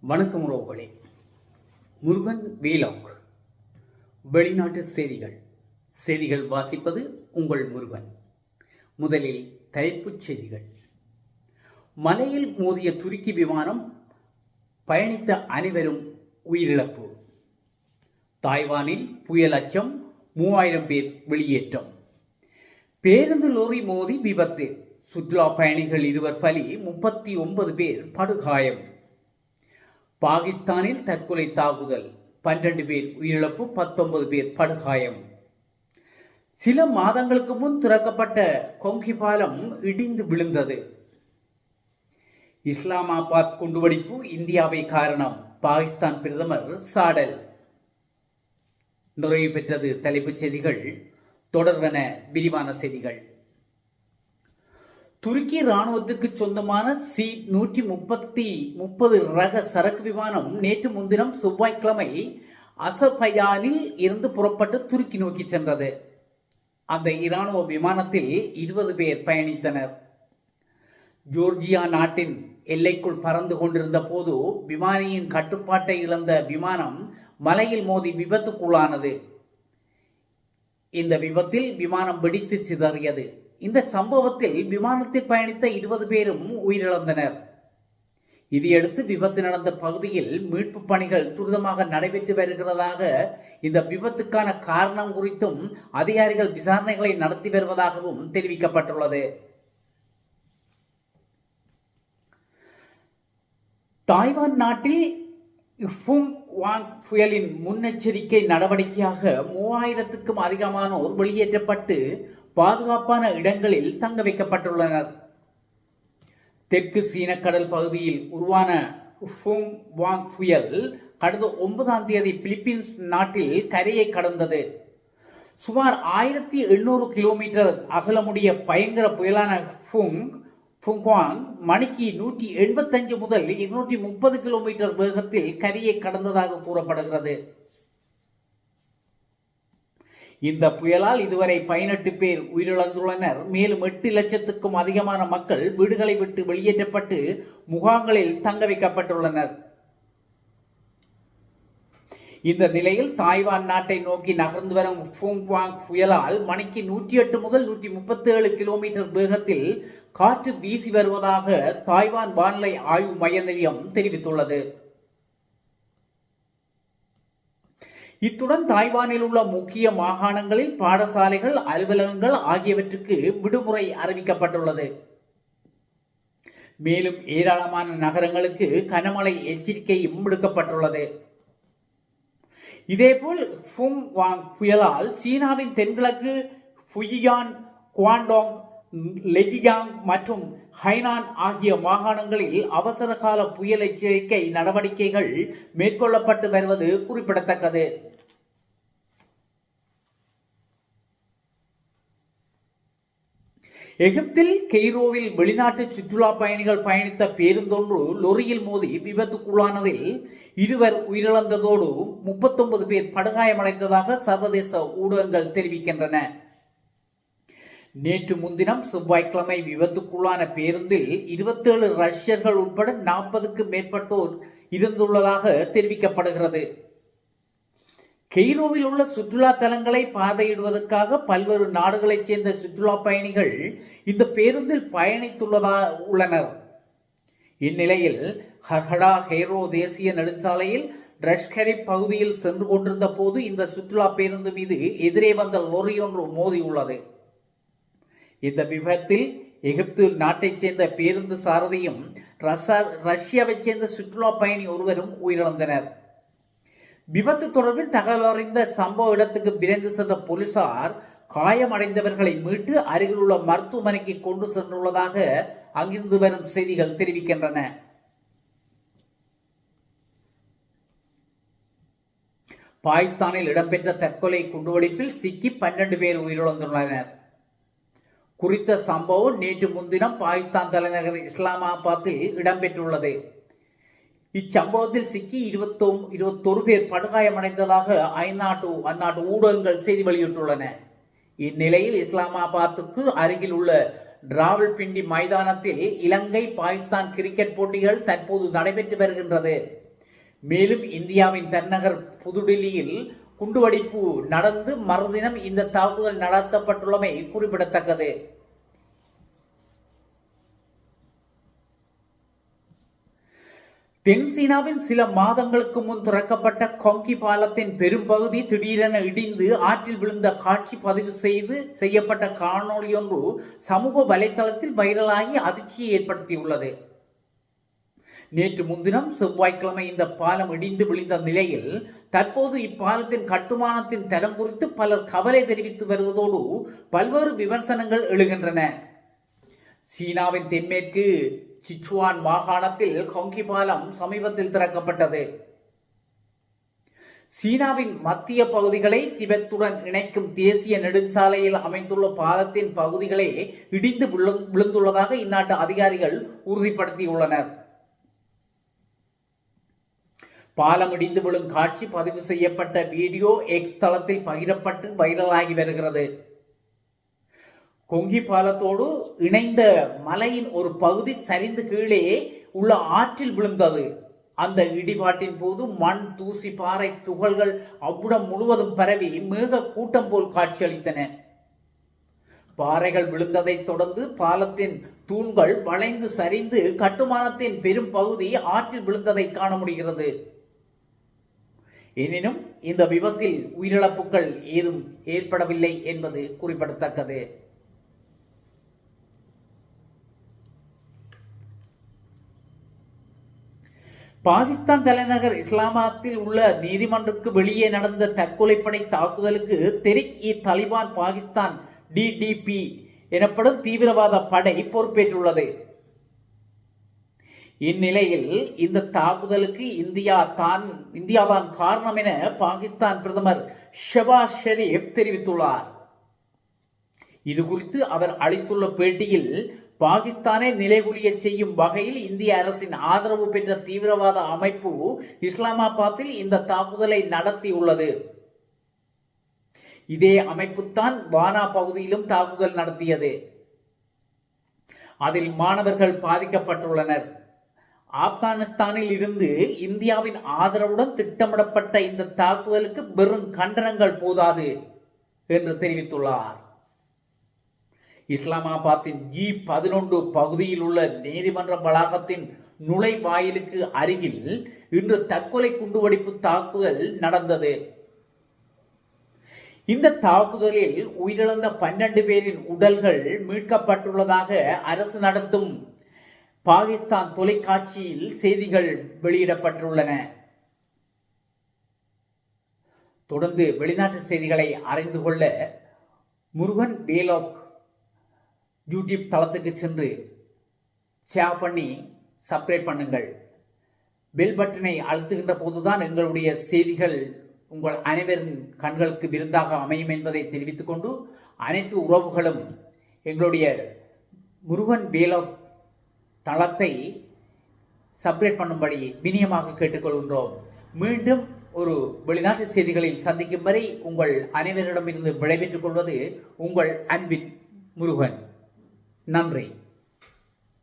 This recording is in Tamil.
வணக்கம் உறவுகளே. முருகன் வீலாக் வெளிநாட்டு செய்திகள். செய்திகள் வாசிப்பது உங்கள் முருகன். முதலில் தலைப்புச் செய்திகள். மலையில் மோதிய துருக்கி விமானம் பயணித்த அனைவரும் உயிரிழப்பு. தாய்வானில் புயல் அச்சம் மூவாயிரம் பேர் வெளியேற்றம். பேருந்து லோரி மோதி விபத்து. சுற்றுலா பயணிகள் இருவர் பலி முப்பத்தி ஒன்பது பேர் படுகாயம். பாகிஸ்தானில் தற்கொலை தாக்குதல். பன்னிரண்டு பேர் உயிரிழப்பு பத்தொன்பது பேர் படுகாயம். சில மாதங்களுக்கு முன் திறக்கப்பட்ட கொங்கி பாலம் இடிந்து விழுந்தது. இஸ்லாமாபாத் குண்டுவெடிப்பு இந்தியாவை காரணம் பாகிஸ்தான் பிரதமர் சாடல். நிறைவு பெற்றது தலைப்புச் செய்திகள் தொடர்வன விரிவான செய்திகள். துருக்கி ராணுவத்துக்கு சொந்தமான சி நூற்றி முப்பத்தி முப்பது ரக சரக்கு விமானம் நேற்று முன்தினம் செவ்வாய்க்கிழமை அசபயானில் இருந்து புறப்பட்டு துருக்கி நோக்கி சென்றது. அந்த இராணுவ விமானத்தில் இருபது பேர் பயணித்தனர். ஜோர்ஜியா நாட்டின் எல்லைக்குள் பறந்து கொண்டிருந்த போது விமானியின் கட்டுப்பாட்டை இழந்த விமானம் மலையில் மோதி விபத்துக்குள்ளானது. இந்த விபத்தில் விமானம் வெடித்து சிதறியது. இந்த சம்பவத்தில் விமானத்தில் பயணித்த இருபது பேரும் உயிரிழந்தனர். இதையடுத்து விபத்து நடந்த பகுதியில் மீட்பு பணிகள் துரிதமாக நடைபெற்று வருகிறதாக இந்த விபத்துக்கான காரணம் குறித்தும் அதிகாரிகள் விசாரணைகளை நடத்தி வருவதாகவும் தெரிவிக்கப்பட்டுள்ளது. தாய்வான் நாட்டில் இஃபுங் வாங் புயலின் முன்னெச்சரிக்கை நடவடிக்கையாக மூவாயிரத்துக்கும் அதிகமானோர் வெளியேற்றப்பட்டு பாதுகாப்பான இடங்களில் தங்க வைக்கப்பட்டுள்ளனர். தெற்கு சீன கடல் பகுதியில் உருவான ஃபுங் வாங் புயல் கடந்த ஒன்பதாம் தேதி பிலிப்பீன்ஸ் நாட்டில் கரையை கடந்தது. சுமார் ஆயிரத்தி எண்ணூறு கிலோமீட்டர் அகலமுடைய பயங்கர புயலான ஃபுங் ஃபுங்வாங் மணிக்கு நூற்றி எண்பத்தஞ்சு முதல் இருநூற்றி முப்பது கிலோமீட்டர் வேகத்தில் கரையை கடந்ததாக கூறப்படுகிறது. இந்த புயலால் இதுவரை பதினெட்டு பேர் உயிரிழந்துள்ளனர். மேலும் எட்டு லட்சத்துக்கும் அதிகமான மக்கள் வீடுகளை விட்டு வெளியேற்றப்பட்டு முகாம்களில் தங்க வைக்கப்பட்டுள்ளனர். இந்த நிலையில் தாய்வான் நாட்டை நோக்கி நகர்ந்து வரும் ஃபுங்வாங் புயலால் மணிக்கு நூற்றி எட்டு முதல் நூற்றி முப்பத்தி ஏழு கிலோமீட்டர் வேகத்தில் காற்று வீசி வருவதாக தாய்வான் வானிலை ஆய்வு மைய நிலையம் தெரிவித்துள்ளது. இத்துடன் தாய்வானில் உள்ள முக்கிய மாகாணங்களில் பாடசாலைகள் அலுவலகங்கள் ஆகியவற்றுக்கு விடுமுறை அறிவிக்கப்பட்டுள்ளது. மேலும் ஏராளமான நகரங்களுக்கு கனமழை எச்சரிக்கையும் விடுக்கப்பட்டுள்ளது. இதேபோல் ஃபுங் வாங் புயலால் சீனாவின் தென்கிழக்கு ஃபுயியான் குவாண்டோங் லெஜியாங் மற்றும் ஹைனான் ஆகிய மாகாணங்களில் அவசரகால புயல் எச்சரிக்கை நடவடிக்கைகள் மேற்கொள்ளப்பட்டு வருவது குறிப்பிடத்தக்கது. எகிப்தில் கெய்ரோவில் வெளிநாட்டு சுற்றுலா பயணிகள் பயணித்த பேருந்தொன்று லொரியில் மோதி விபத்துக்குள்ளானதில் இருவர் உயிரிழந்ததோடு முப்பத்தொன்பது பேர் படுகாயமடைந்ததாக சர்வதேச ஊடகங்கள் தெரிவிக்கின்றன. நேற்று முன்தினம் செவ்வாய்க்கிழமை விபத்துக்குள்ளான பேருந்தில் இருபத்தேழு ரஷ்யர்கள் உட்பட நாற்பதுக்கு மேற்பட்டோர் இருந்துள்ளதாக தெரிவிக்கப்படுகிறது. கெய்ரோவில் உள்ள சுற்றுலா தலங்களை பார்வையிடுவதற்காக பல்வேறு நாடுகளைச் சேர்ந்த சுற்றுலா பயணிகள் இந்த பேருந்தில் பயணித்துள்ளதா உள்ளனர். இந்நிலையில் ஹர்ஹடா ஹெய்ரோ தேசிய நெடுஞ்சாலையில் ரஷ்கரி பகுதியில் சென்று கொண்டிருந்த போது இந்த சுற்றுலா பேருந்து மீது எதிரே வந்த லொரி ஒன்று மோதியுள்ளது. இந்த விபத்தில் எகிப்து நாட்டைச் சேர்ந்த பேருந்து சாரதியும் ரஷ்யாவைச் சேர்ந்த சுற்றுலா பயணி ஒருவரும் உயிரிழந்தனர். விபத்து தொடர்பில் தகவல் அறிந்த சம்பவ இடத்துக்கு விரைந்து சென்ற போலீசார் காயமடைந்தவர்களை மீட்டு அருகில் உள்ள மருத்துவமனைக்கு கொண்டு சென்றுள்ளதாக அங்கிருந்து வரும் செய்திகள் தெரிவிக்கின்றன. பாகிஸ்தானில் இடம்பெற்ற தற்கொலை குண்டுவெடிப்பில் சிக்கி பன்னெண்டு பேர் உயிரிழந்துள்ளனர். குறித்த சம்பவம் நேற்று முன்தினம் பாகிஸ்தான் தலைநகர் இஸ்லாமாபாத்தில் இடம்பெற்றுள்ளது. இச்சம்பவத்தில் சிக்கி இருபத்தொம் இருபத்தொரு பேர் படுகாயமடைந்ததாக ஐநாட்டு அந்நாட்டு ஊடகங்கள் செய்தி வெளியிட்டுள்ளன. இந்நிலையில் இஸ்லாமாபாத்துக்கு அருகில் உள்ள டிராவல்பிண்டி மைதானத்தில் இலங்கை பாகிஸ்தான் கிரிக்கெட் போட்டிகள் தற்போது நடைபெற்று வருகின்றது. மேலும் இந்தியாவின் தலைநகர் புதுடில்லியில் குண்டுவெடிப்பு நடந்து மறுதினம் இந்த தாக்குதல் நடத்தப்பட்டுள்ளமை குறிப்பிடத்தக்கது. தென் சீனாவின் சில மாதங்களுக்கு முன் திறக்கப்பட்ட கொங்கி பாலத்தின் பெரும்பகுதி திடீரென இடிந்து ஆற்றில் விழுந்த காட்சி பதிவு செய்து செய்யப்பட்ட காணொளி ஒன்று சமூக வலைதளத்தில் வைரலாகி அதிர்ச்சியை ஏற்படுத்தியுள்ளது. நேற்று முன்தினம் செவ்வாய்க்கிழமை இந்த பாலம் இடிந்து விழுந்த நிலையில் தற்போது இப்பாலத்தின் கட்டுமானத்தின் தரம் குறித்து பலர் கவலை தெரிவித்து வருவதோடு பல்வேறு விமர்சனங்கள் எழுகின்றன. சீனாவின் தென்மேற்கு சிச்சுவான் மாகாணத்தில் கொங்கி பாலம் சமீபத்தில் திறக்கப்பட்டது. சீனாவின் மத்திய பகுதிகளை திபெத்துடன் இணைக்கும் தேசிய நெடுஞ்சாலையில் அமைந்துள்ள பாலத்தின் பகுதிகளே இடிந்து விழு- விழுந்துள்ளதாக இந்நாட்டு அதிகாரிகள் உறுதிப்படுத்தியுள்ளனர். பாலம் இடிந்து விழும் காட்சி பதிவு செய்யப்பட்ட வீடியோ எக்ஸ் தளத்தில் பகிரப்பட்டு வைரலாகி வருகிறது. கொங்கி பாலத்தோடு இணைந்த மலையின் ஒரு பகுதி சரிந்து கீழே உள்ள ஆற்றில் விழுந்தது. அந்த இடிபாட்டின் போது மண் தூசி பாறை துகள்கள் அவ்விடம் முழுவதும் பரவி மேக கூட்டம் போல் காட்சியளித்தன. பாறைகள் விழுந்ததைத் தொடர்ந்து பாலத்தின் தூண்கள் வளைந்து சரிந்து கட்டுமானத்தின் பெரும் பகுதி ஆற்றில் விழுந்ததை காண முடிகிறது. எனினும் இந்த விபத்தில் உயிரிழப்புகள் ஏதும் ஏற்படவில்லை என்பது குறிப்பிடத்தக்கது. பாகிஸ்தான் தலைநகர் இஸ்லாமாத்தில் உள்ள நீதிமன்றத்துக்கு வெளியே நடந்த தற்கொலைப்படை தாக்குதலுக்கு தெரிக் இ தலிபான் பாகிஸ்தான் டிடிபி எனப்படும் தீவிரவாத படை பொறுப்பேற்றுள்ளது. இந்நிலையில் இந்த தாக்குதலுக்கு இந்தியா தான் இந்தியாதான் காரணம் என பாகிஸ்தான் பிரதமர் ஷபாஸ் ஷெரீப் தெரிவித்துள்ளார். இது குறித்து அவர் அளித்துள்ள பேட்டியில் பாகிஸ்தானை நிலைகுலிய செய்யும் வகையில் இந்திய அரசின் ஆதரவு பெற்ற தீவிரவாத அமைப்பு இஸ்லாமாபாத்தில் இந்த தாக்குதலை நடத்தியுள்ளது. இதே அமைப்புத்தான் வானா பகுதியிலும் தாக்குதல் நடத்தியது. அதில் மாணவர்கள் பாதிக்கப்பட்டுள்ளனர். ஆப்கானிஸ்தானில் இருந்து இந்தியாவின் ஆதரவுடன் திட்டமிடப்பட்ட இந்த தாக்குதலுக்கு வெறும் கண்டனங்கள் போதாது என்று தெரிவித்துள்ளார். இஸ்லாமாபாத்தின் ஜி பதினொன்று பகுதியில் உள்ள நீதிமன்ற வளாகத்தின் நுழைவாயிலுக்கு அருகில் இன்று தற்கொலை குண்டுவெடிப்பு தாக்குதல் நடந்தது. இந்த தாக்குதலில் உயிரிழந்த பன்னெண்டு பேரின் உடல்கள் மீட்கப்பட்டுள்ளதாக அரசு நடத்தும் பாகிஸ்தான் தொலைக்காட்சியில் செய்திகள் வெளியிடப்பட்டுள்ளன. தொடர்ந்து வெளிநாட்டு செய்திகளை அறிந்து கொள்ள முருகன் பேலாக் யூடியூப் தளத்துக்கு சென்று ஷேர் பண்ணி சப்ஸ்கிரைப் பண்ணுங்கள். பெல் பட்டனை அழுத்துகின்ற போதுதான் எங்களுடைய செய்திகள் உங்கள் அனைவரின் கண்களுக்கு விருந்தாக அமையும் என்பதை தெரிவித்துக் கொண்டு அனைத்து உறவுகளும் எங்களுடைய முருகன் வேலோக் தளத்தை சப்ரேட் பண்ணும்படி வினியமாக கேட்டுக்கொள்கின்றோம். மீண்டும் ஒரு வெளிநாட்டு செய்திகளில் சந்திக்கும் வரை உங்கள் அனைவரிடமிருந்து விடைபெற்றுக் கொள்வது உங்கள் அன்பின் முருகன். நன்றி.